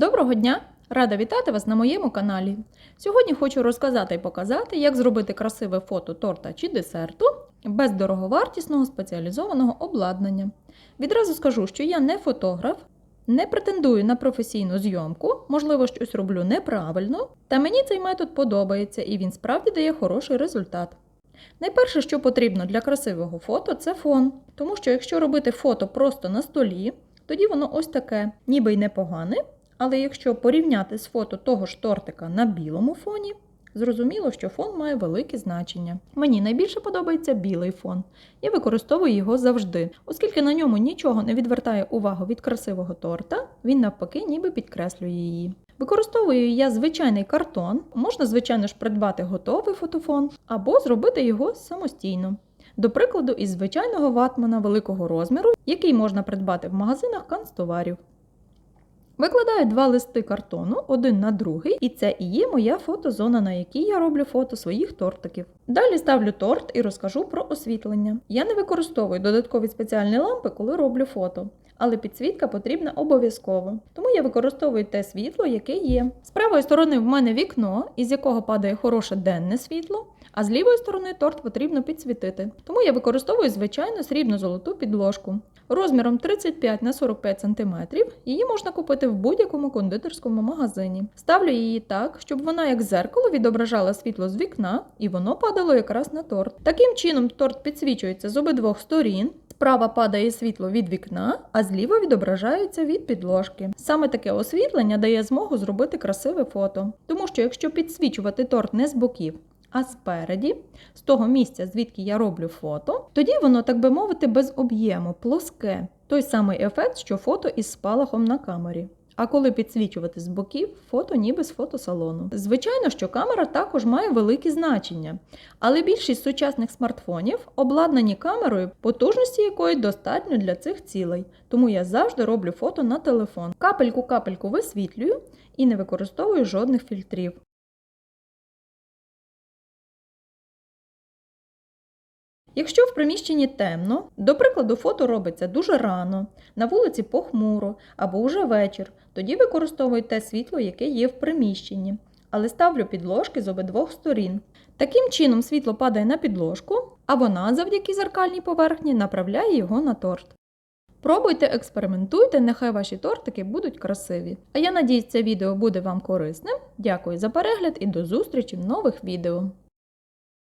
Доброго дня! Рада вітати вас на моєму каналі. Сьогодні хочу розказати і показати, як зробити красиве фото торта чи десерту без дороговартісного спеціалізованого обладнання. Відразу скажу, що я не фотограф, не претендую на професійну зйомку, можливо, щось роблю неправильно, та мені цей метод подобається і він справді дає хороший результат. Найперше, що потрібно для красивого фото, це фон. Тому що якщо робити фото просто на столі, тоді воно ось таке, ніби й непогане, але якщо порівняти з фото того ж тортика на білому фоні, зрозуміло, що фон має велике значення. Мені найбільше подобається білий фон. Я використовую його завжди, оскільки на ньому нічого не відвертає увагу від красивого торта, він навпаки ніби підкреслює її. Використовую я звичайний картон, можна, звичайно ж, придбати готовий фотофон або зробити його самостійно. До прикладу, із звичайного ватмана великого розміру, який можна придбати в магазинах канцтоварів. Викладаю два листи картону один на другий, і це і є моя фотозона, на якій я роблю фото своїх тортиків. Далі ставлю торт і розкажу про освітлення. Я не використовую додаткові спеціальні лампи, коли роблю фото. Але підсвітка потрібна обов'язково, тому я використовую те світло, яке є. З правої сторони в мене вікно, із якого падає хороше денне світло, а з лівої сторони торт потрібно підсвітити. Тому я використовую звичайну срібно-золоту підложку. Розміром 35 на 45 см її можна купити в будь-якому кондитерському магазині. Ставлю її так, щоб вона як зеркало відображала світло з вікна, і воно падало якраз на торт. Таким чином торт підсвічується з обидвох сторін. Справа падає світло від вікна, а зліва відображається від підложки. Саме таке освітлення дає змогу зробити красиве фото. Тому що якщо підсвічувати торт не з боків, а спереді, з того місця, звідки я роблю фото, тоді воно, так би мовити, без об'єму, плоске. Той самий ефект, що фото із спалахом на камері. А коли підсвічувати з боків, фото ніби з фотосалону. Звичайно, що камера також має велике значення, але більшість сучасних смартфонів обладнані камерою, потужності якої достатньо для цих цілей. Тому я завжди роблю фото на телефон. Капельку-капельку висвітлюю і не використовую жодних фільтрів. Якщо в приміщенні темно, до прикладу, фото робиться дуже рано, на вулиці похмуро або уже вечір, тоді використовую те світло, яке є в приміщенні, але ставлю підложки з обидвох сторін. Таким чином світло падає на підложку, а вона завдяки зеркальній поверхні направляє його на торт. Пробуйте, експериментуйте, нехай ваші тортики будуть красиві. А я надіюсь, це відео буде вам корисним. Дякую за перегляд і до зустрічі в нових відео.